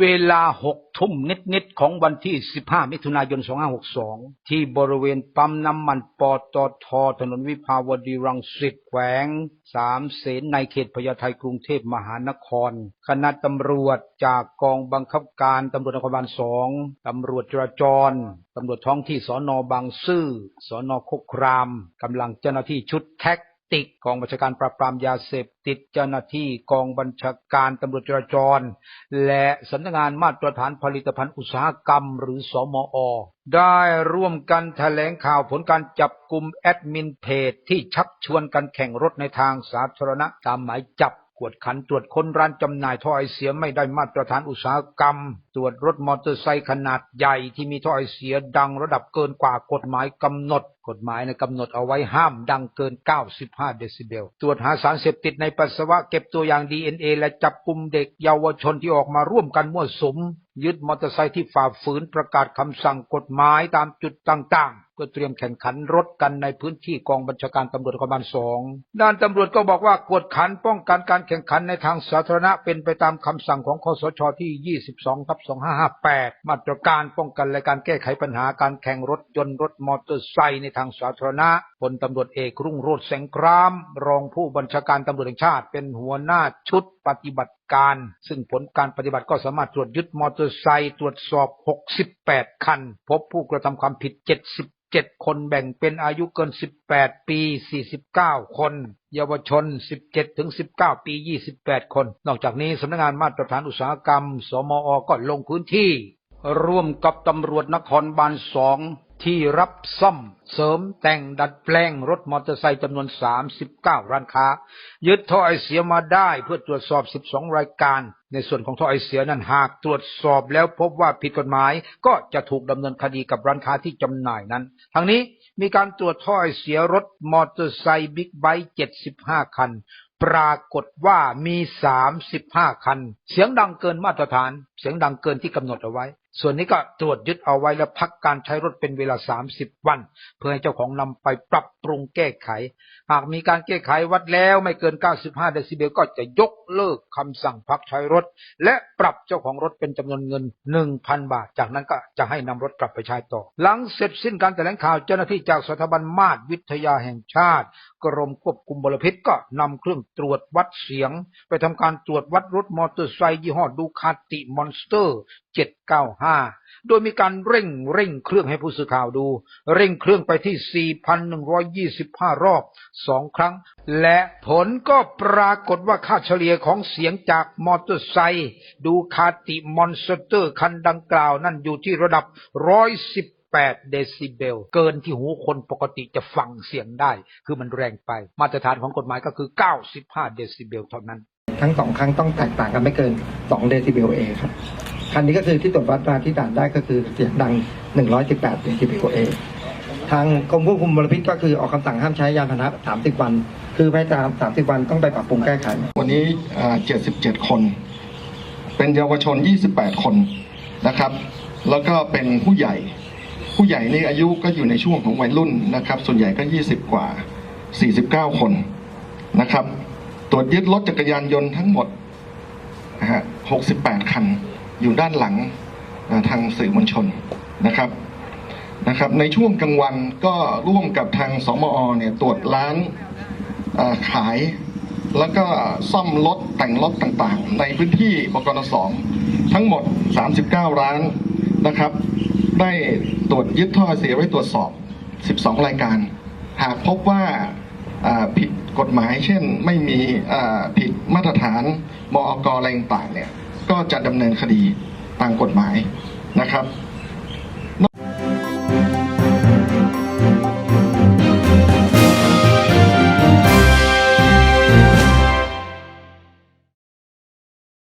เวลาหกทุ่มนิด ๆ ของวันที่ 15 มิถุนายน 2562 ที่บริเวณปั๊มน้ำมันปตทถนนวิภาวดีรังสิตแขวง สามเสนในเขตพญาไทกรุงเทพมหานคร คณะตำรวจจากกองบังคับการตำรวจนครบาลสองตำรวจจราจรตำรวจท้องที่สอนอบางซื่อสอนอโคกครามกำลังเจ้าหน้าที่ชุดแท็ก ติกองบัญชาการปราบปรามยาเสพติดเจ้าหน้าที่กองบัญชาการตำรวจจราจร และสำนักงานมาตรฐานผลิตภัณฑ์อุตสาหกรรมหรือสมอ ได้ร่วมกันแถลงข่าวผลการจับกลุ่มแอดมินเพจที่ชักชวนกันแข่งรถในทางสาธารณะตามหมายจับกวดขันตรวจค้นร้านจำหน่ายท่อไอเสียไม่ได้มาตรฐานอุตสาหกรรม ตรวจรถมอเตอร์ไซค์ขนาดใหญ่ที่มีท่อไอเสียดังระดับเกินกว่ากฎหมายกำหนดกฎหมายในกำหนดเอาไว้ห้ามดังเกิน 95 เดซิเบล ตรวจหาสารเสพติดในปัสสาวะเก็บตัวอย่าง DNA และจับกลุ่มเด็กเยาวชนที่ออกมาร่วมกันมั่วสุม ยึดมอเตอร์ไซค์ที่ฝ่าฝืนประกาศคำสั่งกฎหมายตามจุดต่างๆ เพื่อเตรียมแข่งขันรถกันในพื้นที่กองบัญชาการตำรวจนครบาลสองด้านตำรวจก็บอกว่ากวดขันป้องกันการแข่งขันในทางสาธารณะเป็นไปตามคำสั่งของคสชที่ 22ทับ2558 มาตรการป้องกันและการแก้ไขปัญหาการแข่งรถยนต์รถมอเตอร์ไซค์ในทางสาธารณะพลตำรวจเอกรุ่งโรจน์แสงคราม รองผู้บัญชาการตำรวจแห่งชาติ เป็นหัวหน้าชุดปฏิบัติการ ซึ่งผลการปฏิบัติก็สามารถตรวจยึดมอเตอร์ไซค์ตรวจสอบ 68 คัน พบผู้กระทำความผิด77คนแบ่งเป็นอายุเกิน 18 ปี 49 คน เยาวชน 17 ถึง 19 ปี 28 คน นอกจากนี้สำนักงานมาตรฐานอุตสาหกรรม สมอ ก็ลงพื้นที่ ร่วมกับตำรวจนครบาลสอง ที่รับซ่อมเสริมแต่งดัดแปลงรถมอเตอร์ไซค์จำนวน 39 ร้านค้า ยึดท่อไอเสียมาได้เพื่อตรวจสอบ 12 รายการ ในส่วนของท่อไอเสียนั้นหากตรวจสอบแล้วพบว่าผิดกฎหมาย ก็จะถูกดำเนินคดีกับร้านค้าที่จำหน่ายนั้น ทั้งนี้มีการตรวจท่อไอเสียรถมอเตอร์ไซค์บิ๊กไบค์ 75 คัน ปรากฏว่ามี35คัน เสียงดังเกินมาตรฐาน เสียงดังเกินที่กำหนดเอาไว้ ส่วนนี้ก็ตรวจยึดเอาไว้และพักการใช้รถเป็นเวลา30วัน เพื่อให้เจ้าของนำไปปรับปรุงแก้ไข หากมีการแก้ไขวัดแล้วไม่เกิน 95 เดซิเบลก็จะยกเลิกคำสั่งพักใช้รถ และปรับเจ้าของรถเป็นจำนวนเงิน 1,000 บาท จากนั้นก็จะให้นำรถกลับไปใช้ต่อ หลังเสร็จสิ้นการแถลงข่าวเจ้าหน้าที่จากสถาบันมาตรวิทยาแห่งชาติ กรมควบคุมมลพิษก็นำเครื่องตรวจวัดเสียง ไปทำการตรวจวัดรถมอเตอร์ไซค์ยี่ห้อดูคาติมอนสเตอร์ 795 โดยมีการเร่งเร่งเครื่องให้ผู้สื่อข่าวดู เร่งเครื่องไปที่ 4,125 รอบ2ครั้ง และผลก็ปรากฏว่าค่าเฉลี่ยของเสียงจากมอเตอร์ไซค์ดูคาติมอนสเตอร์คันดังกล่าวนั่นอยู่ที่ระดับ 110 8 เดซิเบล เกินที่หูคนปกติจะฟังเสียงได้ คือมันแรงไป มาตรฐานของกฎหมายก็คือ 95 เดซิเบลเท่านั้น ทั้งสองครั้งต้องแตกต่างกันไม่เกิน 2 เดซิเบลเอครับ คันนี้ก็คือที่ตรวจวัดมาที่ด่านได้ก็คือเสียงดัง 118 เดซิเบลเอทางกรมควบคุมมลพิษก็คือออกคำสั่งห้ามใช้ยานพาหนะ 30 วัน คือภายใน30 วันต้องไปปรับปรุงแก้ไข วันนี้อ่า77 คน เป็นเยาวชน 28 คนนะครับ แล้วก็เป็นผู้ใหญ่ ผู้ใหญ่นี่อายุก็อยู่ในช่วงของวัยรุ่นนะครับ ส่วนใหญ่ก็ 20 กว่า 49 คนนะครับ ตรวจยึดรถจักรยานยนต์ทั้งหมดนะฮะ68 คัน อยู่ด้านหลังทางสื่อมวลชนนะครับนะครับ ในช่วงกลางวันก็ร่วมกับทางสมอเนี่ยตรวจร้านขาย แล้วก็ซ่อมรถแต่งรถต่างๆ ในพื้นที่บกนสองทั้งหมด 39 ร้านนะครับ ได้ตรวจยึดท่อเสียไว้ตรวจสอบ 12 รายการ หากพบว่าผิดกฎหมาย เช่นไม่มีผิดมาตรฐานมอกอะไรต่างเนี่ยก็จะดำเนินคดีตามกฎหมายนะครับ